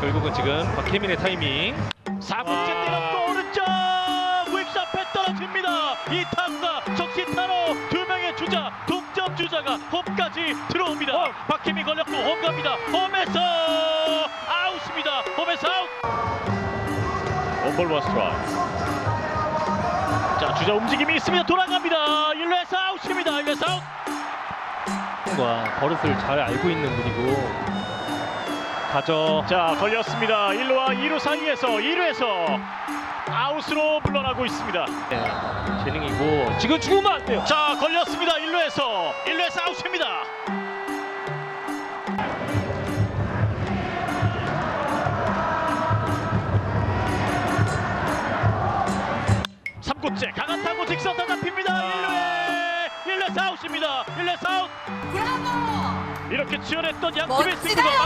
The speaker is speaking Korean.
결국은 지금 박혜민의 타이밍. 4분째 때렸고 오른쪽! 우익수 앞에 떨어집니다. 이 타구가 적시타로 두 명의 주자 동점 주자가 홈까지 들어옵니다. 박혜민 걸렸고 홈 갑니다. 홈에서 아웃입니다. 홈에서 아웃! 원볼 원스트라이크. 자 주자 움직임이 있습니다. 돌아갑니다. 1루에서 아웃입니다. 1루에서 아웃! 과 버릇을 잘 알고 있는 분이고 가져. 자 걸렸습니다. 1루와 2루 사이에서 2루에서 아웃으로 물러나고 있습니다. 네, 재능이고 지금 죽으면 안 돼요. 자 걸렸습니다. 1루에서 1루에서 아웃입니다. 삼구째 강한 타구 직선타 잡힙니다. 1루에 1루에서 아웃입니다. 1루에서 아웃. 이렇게 치열했던 양팀의 승부가.